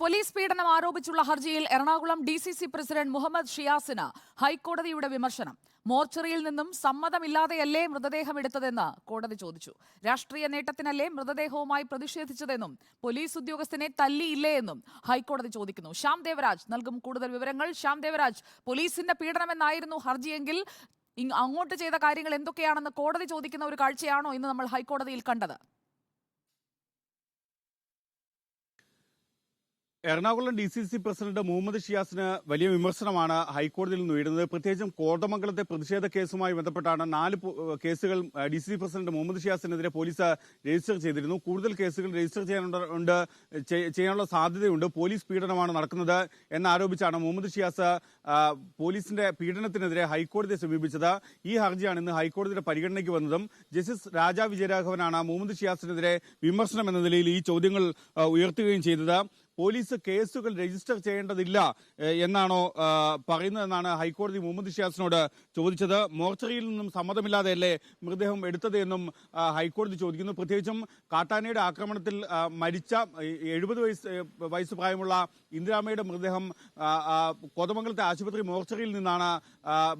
Police പീഡനം ആരോപിച്ചുള്ള ഹർജിയിൽ Ernakulam D C C president Muhammad ഷിയാസിന് ഹൈക്കോടതിയുടെ വിമർശനം. മോർച്ചറിയിൽ നിന്നും സമ്മതമില്ലാതെയല്ലേ മൃതദേഹം എടുത്തതെന്ന് കോടതി ചോദിച്ചു. രാഷ്ട്രീയ നേട്ടത്തിനല്ലേ മൃതദേഹവുമായി പ്രതിഷേധിച്ചതെന്നും പോലീസ് ഉദ്യോഗസ്ഥനെ തല്ലിയില്ലേ എന്നും ഹൈക്കോടതി ചോദിക്കുന്നു. ശ്യാം ദേവരാജ് നൽകും കൂടുതൽ വിവരങ്ങൾ. ശ്യാം ദേവരാജ് പോലീസിന്റെ പീഡനമെന്നായിരുന്നു ഹർജിയെങ്കിൽ അങ്ങോട്ട് ചെയ്ത കാര്യങ്ങൾ എന്തൊക്കെയാണെന്ന് കോടതി ചോദിക്കുന്ന ഒരു കാഴ്ചയാണോ ഇന്ന് നമ്മൾ ഹൈക്കോടതിയിൽ കണ്ടത്? Ernakulam D C C president Muhammad ഷിയാസിന് വലിയ വിമർശനമാണ് ഹൈക്കോടതിയിൽ നിന്ന് ഉയരുന്നത്. പ്രത്യേകിച്ചും കോതമംഗലത്തെ പ്രതിഷേധ കേസുമായി ബന്ധപ്പെട്ടാണ് നാല് കേസുകൾ D C C president Muhammad ഷിയാസിനെതിരെ police register ചെയ്തിരുന്നു. കൂടുതൽ കേസുകൾ രജിസ്റ്റർ ചെയ്യാനുണ്ട് ചെയ്യാനുള്ള സാധ്യതയുണ്ട്. പോലീസ് പീഡനമാണ് നടക്കുന്നത് എന്നാരോപിച്ചാണ് മുഹമ്മദ് ഷിയാസ് പോലീസിന്റെ പീഡനത്തിനെതിരെ ഹൈക്കോടതിയെ സമീപിച്ചത്. ഈ ഹർജിയാണ് ഇന്ന് ഹൈക്കോടതിയുടെ പരിഗണനയ്ക്ക് വന്നതും ജസ്റ്റിസ് രാജാ വിജയരാഘവനാണ് മുഹമ്മദ് ഷിയാസിനെതിരെ വിമർശനം എന്ന നിലയിൽ ഈ ചോദ്യങ്ങൾ ഉയർത്തുകയും ചെയ്തത്. പോലീസ് കേസുകൾ രജിസ്റ്റർ ചെയ്യേണ്ടതില്ല എന്നാണോ പറയുന്നതെന്നാണ് ഹൈക്കോടതി മുഹമ്മദ് ഷിയാസിനോട് ചോദിച്ചത്. മോർച്ചറിയിൽ നിന്നും സമ്മതമില്ലാതെയല്ലേ മൃതദേഹം എടുത്തത് എന്നും ഹൈക്കോടതി ചോദിക്കുന്നു. പ്രത്യേകിച്ചും കാട്ടാനയുടെ ആക്രമണത്തിൽ മരിച്ച എഴുപത് വയസ്സ് വയസ്സ് പ്രായമുള്ള ഇന്ദിരാമയുടെ മൃതദേഹം കോതമംഗലത്തെ ആശുപത്രി മോർച്ചറിയിൽ നിന്നാണ്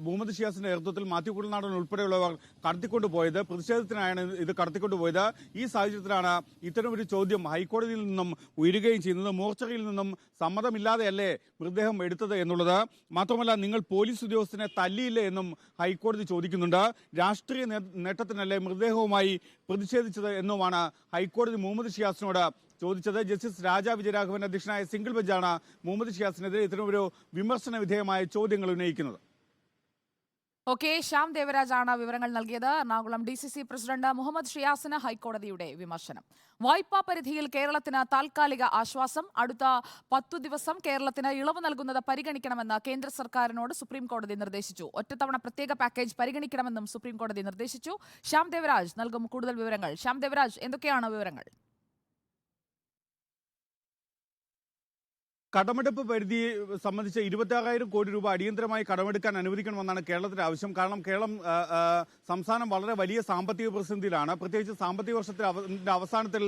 മുഹമ്മദ് ഷിയാസിന്റെ നേതൃത്വത്തിൽ മാത്യു കുടനാടൻ ഉൾപ്പെടെയുള്ളവർ കടത്തിക്കൊണ്ടുപോയത്. പ്രതിഷേധത്തിനായാണ് ഇത് കടത്തിക്കൊണ്ടുപോയത്. ഈ സാഹചര്യത്തിലാണ് ഇത്തരമൊരു ചോദ്യം ഹൈക്കോടതിയിൽ നിന്നും ഉയരുകയും ചെയ്യുന്നത്. മോർച്ചറിയിൽ നിന്നും സമ്മതമില്ലാതെയല്ലേ മൃതദേഹം എടുത്തത് എന്നുള്ളത്? മാത്രമല്ല നിങ്ങൾ പോലീസ് ഉദ്യോഗസ്ഥനെ തല്ലിയില്ലേ എന്നും ഹൈക്കോടതി ചോദിക്കുന്നുണ്ട്. രാഷ്ട്രീയ നേട്ടത്തിനല്ലേ മൃതദേഹവുമായി പ്രതിഷേധിച്ചത് എന്നുമാണ് ഹൈക്കോടതി മുഹമ്മദ് ഷിയാസിനോട് ചോദിച്ചത്. ജസ്റ്റിസ് രാജാ വിജയരാഘവൻ അധ്യക്ഷനായ സിംഗിൾ ബെഞ്ചാണ് മുഹമ്മദ് ഷിയാസിനെതിരെ ഇത്തരം ഒരു വിമർശന വിധേയമായ ചോദ്യങ്ങൾ ഉന്നയിക്കുന്നത്. ഓക്കെ ശ്യാം ദേവരാജാണ് വിവരങ്ങൾ നൽകിയത്. Ernakulam D C C president Muhammad ഷിയാസിന് ഹൈക്കോടതിയുടെ വിമർശനം. വായ്പാ പരിധിയിൽ കേരളത്തിന് താൽക്കാലിക ആശ്വാസം അടുത്ത പത്തു ദിവസം കേരളത്തിന് ഇളവ് നൽകുന്നത് പരിഗണിക്കണമെന്ന് കേന്ദ്ര സർക്കാരിനോട് സുപ്രീം കോടതി നിർദ്ദേശിച്ചു. ഒറ്റത്തവണ പ്രത്യേക പാക്കേജ് പരിഗണിക്കണമെന്നും സുപ്രീം കോടതി നിർദ്ദേശിച്ചു. ശ്യാം ദേവരാജ് നൽകും കൂടുതൽ വിവരങ്ങൾ. ശ്യാം ദേവരാജ് എന്തൊക്കെയാണ് വിവരങ്ങൾ? കടമെടുപ്പ് പരിധി സംബന്ധിച്ച് ഇരുപത്തി ആറായിരം കോടി രൂപ അടിയന്തരമായി കടമെടുക്കാൻ അനുവദിക്കണമെന്നാണ് കേരളത്തിന്റെ ആവശ്യം. കാരണം കേരളം സംസ്ഥാനം വളരെ വലിയ സാമ്പത്തിക പ്രതിസന്ധിയിലാണ്. പ്രത്യേകിച്ച് സാമ്പത്തിക വർഷത്തിന്റെ അവസാനത്തിൽ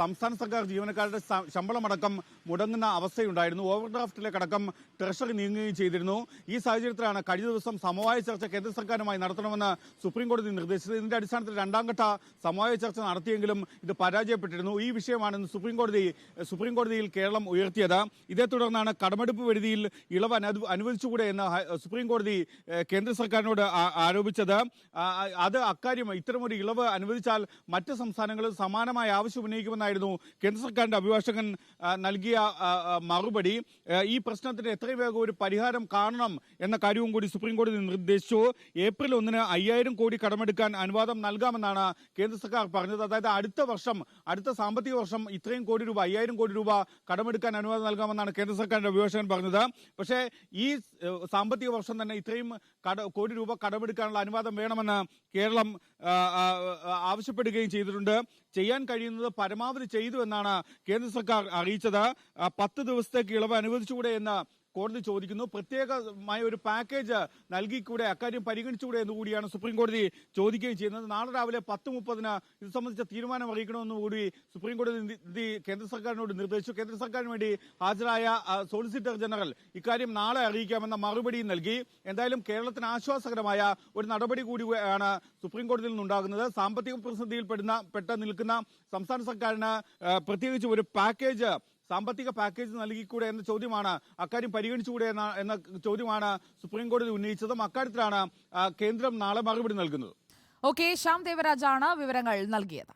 സംസ്ഥാന സർക്കാർ ജീവനക്കാരുടെ ശമ്പളമടക്കം മുടങ്ങുന്ന അവസ്ഥയുണ്ടായിരുന്നു. ഓവർ ഡ്രാഫ്റ്റിലേക്കടക്കം ട്രഷറി നീങ്ങുകയും ചെയ്തിരുന്നു. ഈ സാഹചര്യത്തിലാണ് കഴിഞ്ഞ ദിവസം സമവായ ചർച്ച കേന്ദ്ര സർക്കാരുമായി നടത്തണമെന്ന് സുപ്രീംകോടതി നിർദ്ദേശിച്ചത്. ഇതിന്റെ അടിസ്ഥാനത്തിൽ രണ്ടാം ഘട്ട സമവായ ചർച്ച നടത്തിയെങ്കിലും ഇത് പരാജയപ്പെട്ടിരുന്നു. ഈ വിഷയമാണ് ഇന്ന് സുപ്രീം കോടതി സുപ്രീം കോടതിയിൽ കേരളം ഉയർത്തിയത്. ഇതേ തുടർന്നാണ് കടമെടുപ്പ് പരിധിയിൽ ഇളവ് അനു- അനുവദിച്ചുകൂടെ എന്ന് സുപ്രീം കോടതി കേന്ദ്ര സർക്കാരിനോട് ആരോപിച്ചത്. അത് അക്കാര്യം ഇത്തരമൊരു ഇളവ് അനുവദിച്ചാൽ മറ്റ് സംസ്ഥാനങ്ങളും സമാനമായ ആവശ്യം ഉന്നയിക്കുമെന്നായിരുന്നു കേന്ദ്ര സർക്കാരിന്റെ അഭിഭാഷകൻ നൽകിയ മറുപടി. ഈ പ്രശ്നത്തിന് എത്ര വേഗം ഒരു പരിഹാരം കാണണം എന്ന കാര്യവും കൂടി സുപ്രീം കോടതി നിർദ്ദേശിച്ചു. ഏപ്രിൽ ഒന്നിന് അയ്യായിരം കോടി കടമെടുക്കാൻ അനുവാദം നൽകാമെന്നാണ് കേന്ദ്ര സർക്കാർ പറഞ്ഞത്. അതായത് അടുത്ത വർഷം അടുത്ത സാമ്പത്തിക വർഷം ഇത്രയും കോടി രൂപ അയ്യായിരം കോടി രൂപ കടമെടുക്കാൻ അനുവാദം നൽകാമെന്നാണ് കേന്ദ്ര സർക്കാരിന്റെ അഭിഭാഷകൻ പറഞ്ഞത്. പക്ഷേ ഈ സാമ്പത്തിക വർഷം തന്നെ ഇത്രയും കട രൂപ കടമെടുക്കാനുള്ള അനുവാദം വേണമെന്ന് കേരളം ആവശ്യപ്പെടുകയും ചെയ്തിട്ടുണ്ട്. ചെയ്യാൻ കഴിയുന്നത് പരമാവധി ചെയ്തു എന്നാണ് കേന്ദ്ര സർക്കാർ അറിയിച്ചത്. പത്ത് ദിവസത്തേക്ക് ഇളവ് അനുവദിച്ചുകൂടെ എന്ന് കോടതി ചോദിക്കുന്നു. പ്രത്യേകമായ ഒരു പാക്കേജ് നൽകിക്കൂടെ അക്കാര്യം പരിഗണിച്ചുകൂടെ എന്ന് കൂടിയാണ് സുപ്രീം കോടതി ചോദിക്കുകയും ചെയ്യുന്നത്. നാളെ രാവിലെ പത്ത് മുപ്പതിന് ഇത് സംബന്ധിച്ച തീരുമാനം അറിയിക്കണമെന്ന് കൂടി സുപ്രീം കോടതി കേന്ദ്ര സർക്കാരിനോട് നിർദ്ദേശിച്ചു. കേന്ദ്ര സർക്കാരിന് വേണ്ടി ഹാജരായ സോളിസിറ്റർ ജനറൽ ഇക്കാര്യം നാളെ അറിയിക്കാമെന്ന മറുപടി നൽകി. എന്തായാലും കേരളത്തിന് ആശ്വാസകരമായ ഒരു നടപടി കൂടിയാണ് സുപ്രീം കോടതിയിൽ നിന്നുണ്ടാകുന്നത്. സാമ്പത്തിക പ്രതിസന്ധിയിൽ പെടുന്ന പെട്ട നിൽക്കുന്ന സംസ്ഥാന സർക്കാരിന് പ്രത്യേകിച്ച് ഒരു പാക്കേജ് സാമ്പത്തിക പാക്കേജ് നൽകിക്കൂടെ എന്ന ചോദ്യമാണ് അക്കാര്യം പരിഗണിച്ചുകൂടെ എന്ന എന്ന ചോദ്യമാണ് സുപ്രീം കോടതി ഉന്നയിച്ചതും അക്കാര്യത്തിലാണ് കേന്ദ്രം നാളെ മറുപടി നൽകുന്നത്. ഓക്കെ ശ്യാം ദേവരാജാണ് വിവരങ്ങൾ നൽകിയത്.